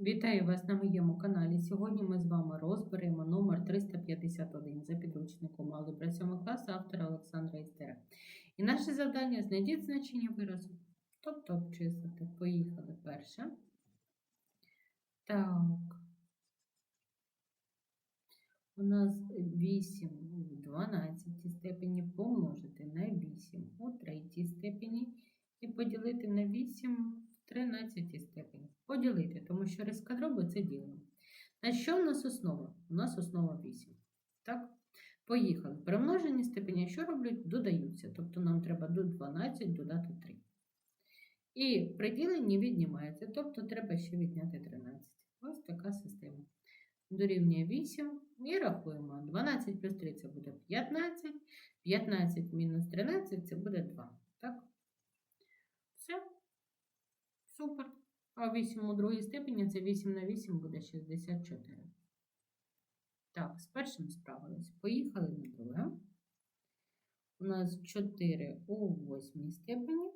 Вітаю вас на моєму каналі. Сьогодні ми з вами розберемо номер 351 за підручником Алgebra 7 класу автора Олександра Істера. І наше завдання знайдіть значення виразу, тобто обчислити. Поїхали перше. Так. У нас 8 в 12 степені помножити на 8 у третій степені і поділити на 8 в 13 степені. Поділити, тому що рискадроби це ділимо. На що в нас основа? У нас основа 8. Так? Поїхали. Примножені степені, що роблять? Додаються. Тобто нам треба до 12 додати 3. І при діленні віднімається, тобто треба ще відняти 13. Ось така система. Дорівнює 8 і рахуємо. 12 плюс 3 це буде 15, 15 мінус 13 це буде 2. Так? Все. Супер. А 8 у другій степені це 8 на 8 буде 64. Так, з першим справились. Поїхали на друге. У нас 4 у восьмій степені.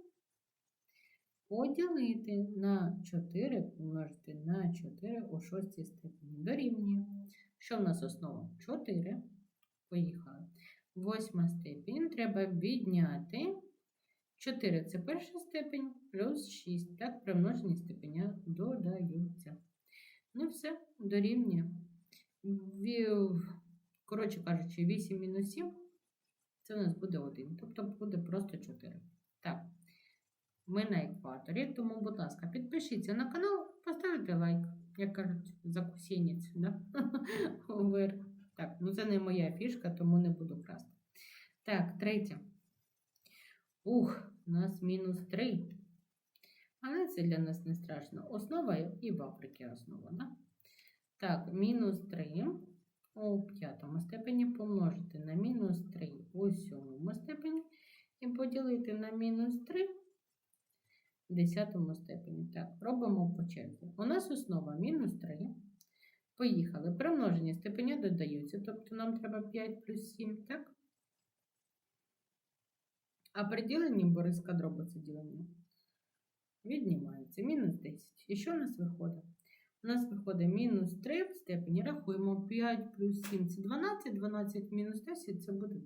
Поділити на 4 помножити на 4 у шостій степені. Дорівнює. Що в нас основа? 4. Поїхали. Восьма степень треба відняти. 4 це перша степень, плюс 6. Так, примножені степеня додаються. Ну, все, дорівнює. Коротше кажучи, 8 мінус 7 це у нас буде 1. Тобто буде просто 4. Так, ми на екваторі, тому, будь ласка, підпишіться на канал, поставте лайк, як кажуть, закусінець, да? Так, ну це не моя фішка, тому не буду красти. Так, третє. Ух, у нас мінус 3. Але це для нас не страшно. Основа і в Африці основа, да? Так, мінус 3 у п'ятому степені помножити на мінус 3 у сьомому степені і поділити на мінус 3 в десятому степені. Так, робимо по черзі. У нас основа мінус 3. Поїхали. Примножені степеня додаються, тобто нам треба 5 плюс 7, так? А при діленні бориска це ділення віднімається. Мінус 10. І що у нас виходить? У нас виходить мінус 3 в степені. Рахуємо 5 плюс 7 це 12, 12 мінус 10 це буде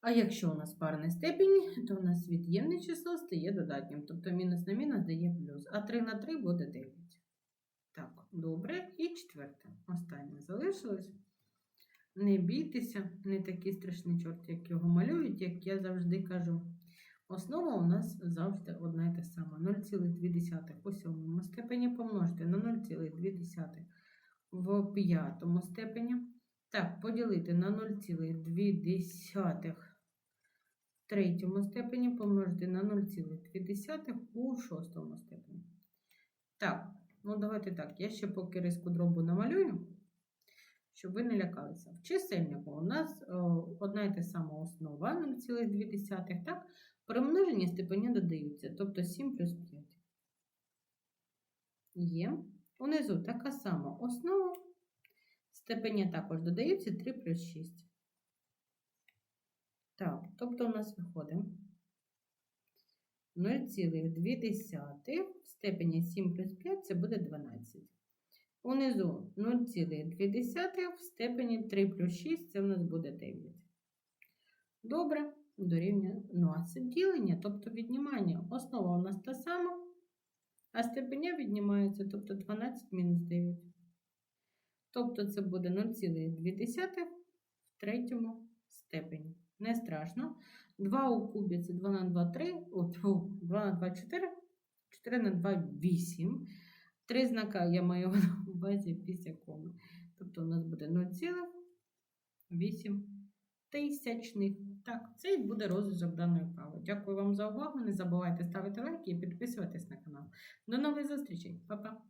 А якщо у нас парний степінь, то у нас від'ємне число стає додатнім. Тобто мінус на мінус дає плюс. А 3 на 3 буде 9. Так, добре. І четверте. Останнє залишилось. Не бійтеся, не такий страшний чорт, як його малюють, як я завжди кажу. Основа у нас завжди одна і та сама. 0,2 у сьомому степені помножити на 0,2 в п'ятому степені. Так, поділити на 0,2 в третьому степені, помножити на 0,2 у шостому степені. Так, ну давайте так. Я ще поки риску дробу намалюю щоб ви не лякалися. В чисельнику у нас о, одна і та сама основа 0,2, так? Примножені степені додаються, тобто 7 плюс 5. Є. Унизу така сама основа. Степені також додаються 3 плюс 6. Так, тобто у нас виходить 0,2 в степені 7 плюс 5 це буде 12. Унизу 0,2 в степені 3 плюс 6 це в нас буде 9. Добре, дорівнює. Ну, а це ділення, тобто віднімання. Основа у нас та сама, а степеня віднімається, тобто 12 мінус 9. Тобто це буде 0,2 в третьому степені. Не страшно. 2 у кубі це 2 на 2 3, от, 2 на 2 4, 4 на 2 8. Три знака я маю на увазі після коми. Тобто у нас буде 0,8 тисячних. Так, це і буде розв'язок даної вправи. Дякую вам за увагу. Не забувайте ставити лайки і підписуватись на канал. До нових зустрічей. Па-па!